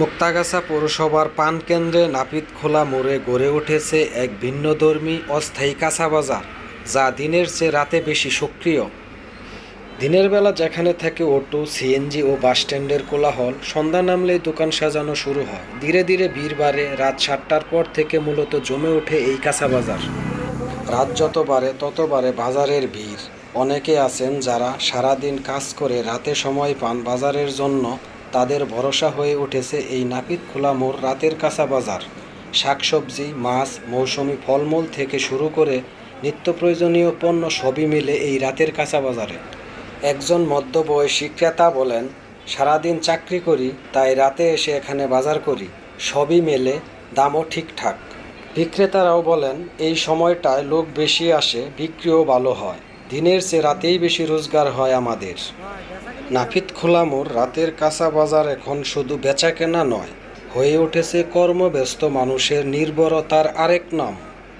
মুক্তাগাছা পৌরসভার পানকেন্দ্রে নাপিতখোলা মোড়ে গড়ে উঠেছে এক ভিন্নধর্মী অস্থায়ী কাঁচা বাজার যা দিনের চেয়ে রাতে বেশি সক্রিয়। দিনের বেলা যেখানে থাকে অটো সিএনজি ও বাসস্ট্যান্ডের কোলাহল, সন্ধ্যা নামলেই দোকান সাজানো শুরু হয়। ধীরে ধীরে ভিড় বাড়ে, রাত সাতটার পর থেকে মূলত জমে ওঠে এই কাঁচা বাজার রাত যত বাড়ে, তত বাড়ে বাজারের ভিড়। অনেকে আছেন যারা সারাদিন কাজ করে রাতে সময় পান বাজারের জন্য। তাদের ভরসা হয়ে উঠেছে এই নাপিত খোলা মোড় রাতের কাঁচা বাজার শাকসবজি, মাছ, মৌসুমি ফলমূল থেকে শুরু করে নিত্য প্রয়োজনীয় পণ্য সবই মিলে এই রাতের কাঁচা বাজারে একজন মধ্যবয়সী ক্রেতা বলেন, সারাদিন চাকরি করি, তাই রাতে এসে এখানে বাজার করি, সবই মেলে, দামও ঠিকঠাক। বিক্রেতারাও বলেন, এই সময়টায় লোক বেশি আসে, বিক্রিও ভালো হয়। দিনের চেয়ে রাতেই বেশি রোজগার হয় আমাদের। নাফিত খোলা মোড়, রাতের কাঁচা বাজার এখন শুধু বেচা কেনা নয়, হয়ে উঠেছে কর্মব্যস্ত মানুষের নির্ভরতার আরেক নাম।